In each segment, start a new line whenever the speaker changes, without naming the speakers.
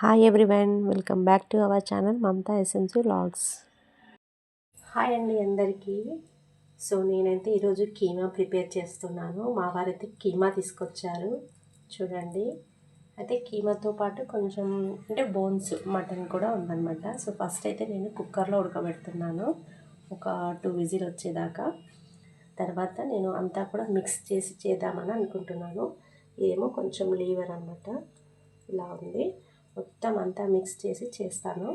Hi everyone welcome back to our channel Mamata essence logs hi అండి అందరికీ. So నేనైతే ఈరోజు కీమా ప్రిపేర్ చేస్తున్నాను. మా వారైతే కీమా తీసుకొచ్చారు. చూడండి. అయితే కీమాతో పాటు కొంచెం అంటే బోన్స్ మటన్ కూడా ఉందన్నమాట. సో ఫస్ట్ అయితే నేను కుక్కర్లో ఉడకబెడుతున్నాను. ఒక టూ విజిల్ వచ్చేదాకా. తర్వాత నేను అంతా కూడా మిక్స్ చేసి చేద్దామని అనుకుంటున్నాను. ఇదేమో కొంచెం లీవర్ అనమాట ఇలా ఉంది. మొత్తం అంతా మిక్స్ చేసి చేస్తాను.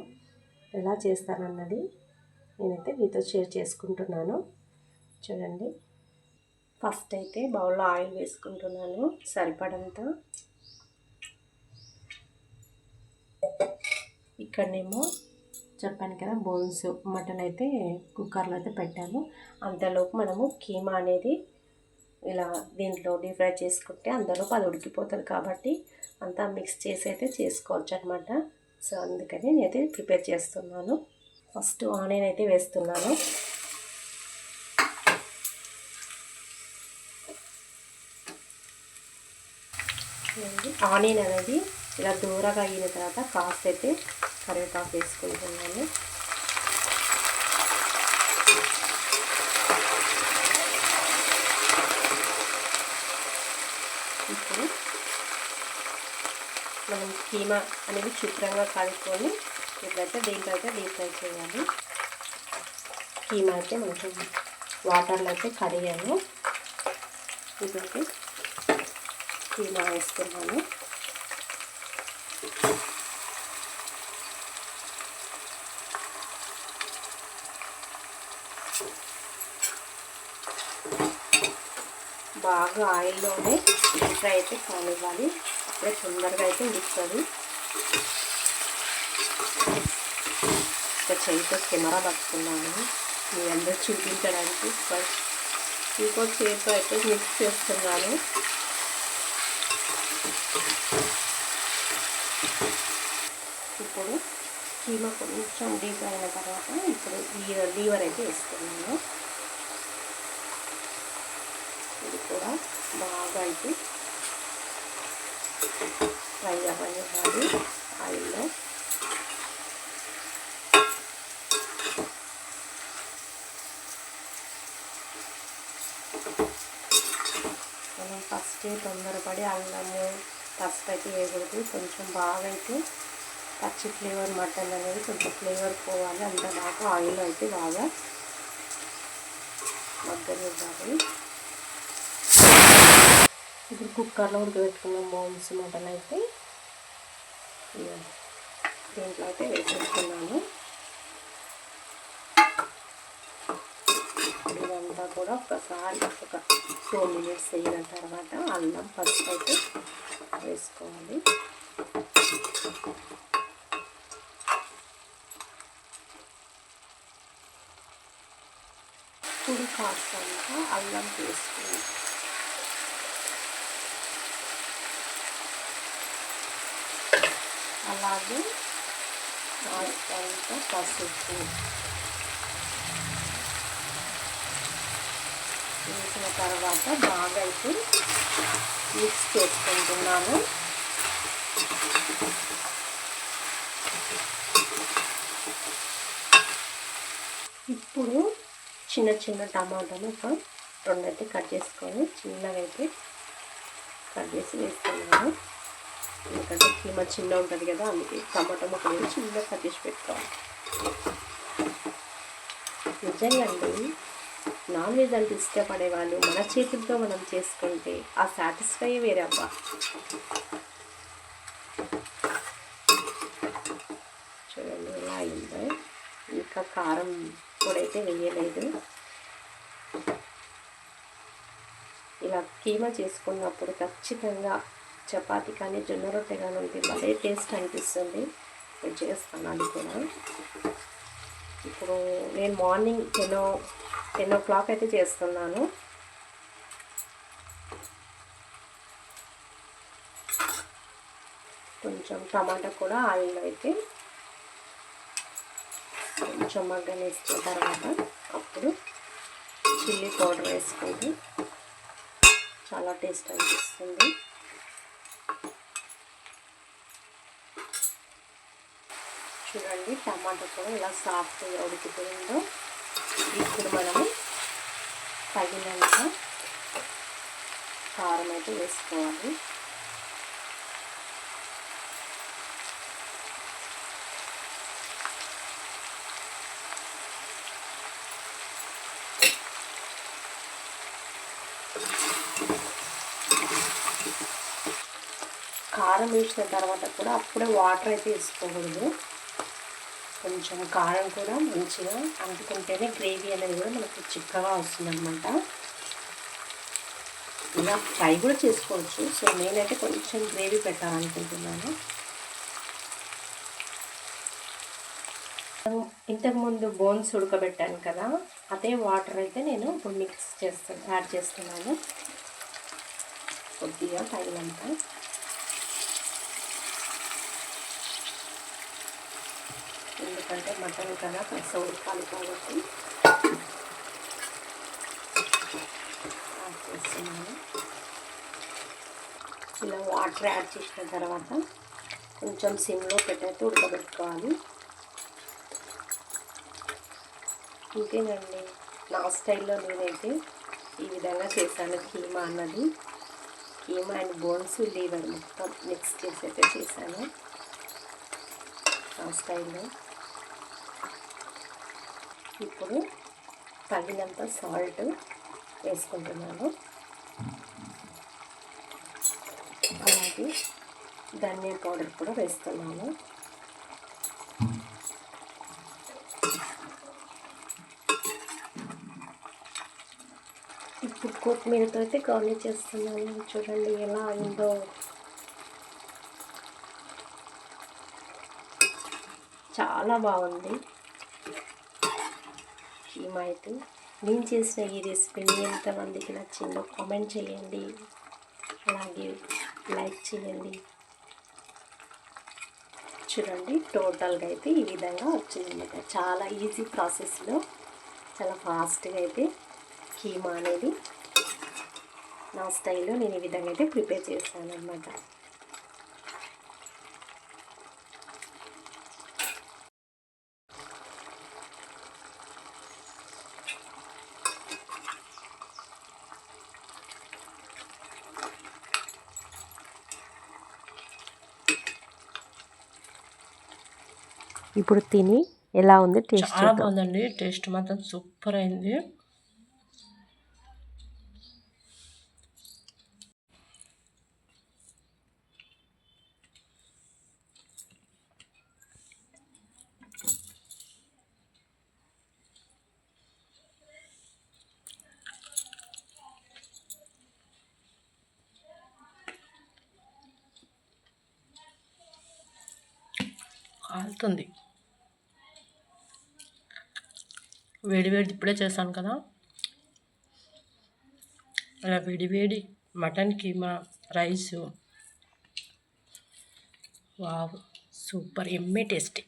ఎలా చేస్తానన్నది నేనైతే మీతో షేర్ చేసుకుంటున్నాను. చూడండి. ఫస్ట్ అయితే బౌల్లో ఆయిల్ వేసుకుంటున్నాను సరిపడంత. ఇక్కడనేమో చెప్పాను కదా బోన్స్ మటన్ అయితే కుక్కర్లో అయితే పెట్టాను. అంతలోపు మనము కీమా అనేది ఇలా దీంట్లో డీప్ ఫ్రై చేసుకుంటే అందులోపు అది ఉడికిపోతుంది కాబట్టి అంతా మిక్స్ చేసి అయితే చేసుకోవచ్చు అనమాట సో అందుకని నేనైతే ప్రిపేర్ చేస్తున్నాను. ఫస్ట్ ఆనియన్ అయితే వేస్తున్నాను. ఆనియన్ అనేది ఇలా దూరగా అయిన తర్వాత కాస్ట్ అయితే కరివేపాకు వేసుకుంటున్నాను ఇప్పుడు మనం కీమా అనేది శుభ్రంగా కలుపుకొని ఇట్లయితే దీంట్లో అయితే డీప్ ఫ్రై చేయాలి. కీమా అయితే కొంచెం వాటర్లో అయితే కడిగాను. ఇదైతే కీమా వేస్తున్నాను. బాగా ఆయిల్లోనే ఫ్రై అయితే కానివ్వాలి. అప్పుడే తొందరగా అయితే ఉడుకుతుంది. ఇంకా చేతితో కెమెరా పట్టుకున్నాను. మీ అందరు చూపించడానికి ఫస్ట్ ఇంకో చేతితో అయితే మిక్స్ చేస్తున్నాను. ఇప్పుడు కీమ కొంచెం డీప్ అయిన తర్వాత ఇప్పుడు లీవర్ అయితే వేస్తున్నాను ఇది కూడా బాగా అయితే ఫ్రై అవ్వనివ్వాలి ఆయిల్లో మనం ఫస్ట్ తొందరపడి అల్లము పసుపు అయితే వేయకూడదు. కొంచెం బాగా అయితే పచ్చి ఫ్లేవర్ మటన్ అనేది కొంచెం ఫ్లేవర్ పోవాలి. అంత బాగా ఆయిల్ అయితే బాగా మగ్గనివ్వాలి. ఇప్పుడు కుక్కర్లో ఉడకబెట్టుకున్న బోన్స్ మటన్ అయితే దీంట్లో అయితే వేసేసుకున్నాను. ఇదంతా కూడా ఒకసారి ఒక టూ మినిట్స్ అయిన తర్వాత అల్లం పసుపు అయితే వేసుకోవాలి. ఇప్పుడు కాస్త అల్లం వేసుకోవాలి అలాగే నాలుగు పసుపు. వేసిన తర్వాత బాగా అయితే మిక్స్ చేసుకుంటున్నాను. ఇప్పుడు చిన్న చిన్న టమాటాలు ఒక రెండైతే కట్ చేసుకొని చిన్నగా అయితే కట్ చేసి వేసుకున్నాను ఎందుకంటే కీమ చిన్న ఉంటుంది కదా అందుకే టమాటా ముక్కలు చిన్న కట్ చేసి పెట్టుకోవాలి. నిజంగా అండి నాన్ వెజ్ అంటే ఇష్టపడే వాళ్ళు మన చేతులతో మనం చేసుకుంటే ఆ సాటిస్ఫై వేరే అబ్బా. చూడండి ఎలా అయిందో. ఇంకా కారం పొడైతే వేయలేదు. ఇలా కీమా చేసుకున్నప్పుడు ఖచ్చితంగా చపాతి కానీ జొన్న రొట్టె కానీ ఉంటే భలే టేస్ట్ అనిపిస్తుంది. నేను చేస్తాను అది కూడా. ఇప్పుడు నేను morning ten ten o'clock అయితే చేస్తున్నాను. కొంచెం టమాటా కూడా ఆయిల్ అయితే కొంచెం మగ్గనేసిన తర్వాత అప్పుడు చిల్లీ పౌడర్ వేసుకుంటే చాలా టేస్ట్ అనిపిస్తుంది. చూడండి టమాటా కూడా ఇలా సాఫ్ట్గా ఉడికిపోయిందో. ఇప్పుడు మనము తగినంత కారం అయితే వేసుకోవాలి. కారం వేసిన తర్వాత కూడా అప్పుడే వాటర్ అయితే వేసుకోకూడదు. కొంచెం కారం కూడా మంచిగా అంటుకుంటేనే గ్రేవీ అనేది కూడా మనకు చిక్కగా వస్తుందన్నమాట. ఇలా ఫ్రై కూడా చేసుకోవచ్చు. సో నేనైతే కొంచెం గ్రేవీ పెట్టాలనుకుంటున్నాను. ఇంతకుముందు బోన్స్ ఉడకబెట్టాను కదా అదే వాటర్ అయితే నేను ఇప్పుడు మిక్స్ చేస్తాను యాడ్ చేస్తున్నాను. కొద్దిగా తగినంత. ఎందుకంటే మటన్ కదా కాస్త ఉడకాలి కాబట్టి యాడ్ చేస్తున్నాను. ఇలా వాటర్ యాడ్ చేసిన తర్వాత కొంచెం సిమ్లో పెట్టయితే ఉడకబెట్టుకోవాలి. ఇంకేనండి నా స్టైల్లో నేనైతే ఈ విధంగా చేశాను. కీమా అన్నది. కీమా అండ్ బోన్స్ లీవర్ మొత్తం మిక్స్ చేసి అయితే చేశాను. స్టైల్లో. ఇప్పుడు తగినంత సాల్ట్ వేసుకుంటున్నాను. అలాగే ధనియా పౌడర్ కూడా వేస్తున్నాను. ఇప్పుడు కొత్తిమీరతో అయితే గార్నిష్ చేస్తున్నాను. చూడండి ఎలా అయిందో. చాలా బాగుంది. కీమా అయితే నేను చేసిన ఈ రెసిపీని ఎంతమందికి నచ్చిందో కామెంట్ చేయండి. అలాగే లైక్ చేయండి. చూడండి టోటల్గా అయితే ఈ విధంగా వచ్చిందన్నమాట చాలా ఈజీ ప్రాసెస్లో చాలా ఫాస్ట్గా అయితే కీమా అనేది నా స్టైల్లో నేను ఈ విధంగా అయితే ప్రిపేర్ చేశాను అనమాట ఇప్పుడు తిని ఎలా ఉంది టేస్ట్
చాలా బాగుందండి. టేస్ట్ మాత్రం సూపర్ అయింది. కాలుతుంది. వేడి వేడి ఇప్పుడే చేశాను కదా. అలా వేడి వేడి mutton keema rice. Wow super yummy tasty.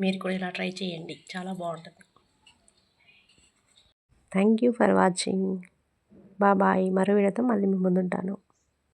మీరు కూడా ఇలా ట్రై చేయండి చాలా బాగుంటుంది.
Thank you for watching. Bye మరో వీడియోతో మళ్ళీ మీ ముందుంటాను.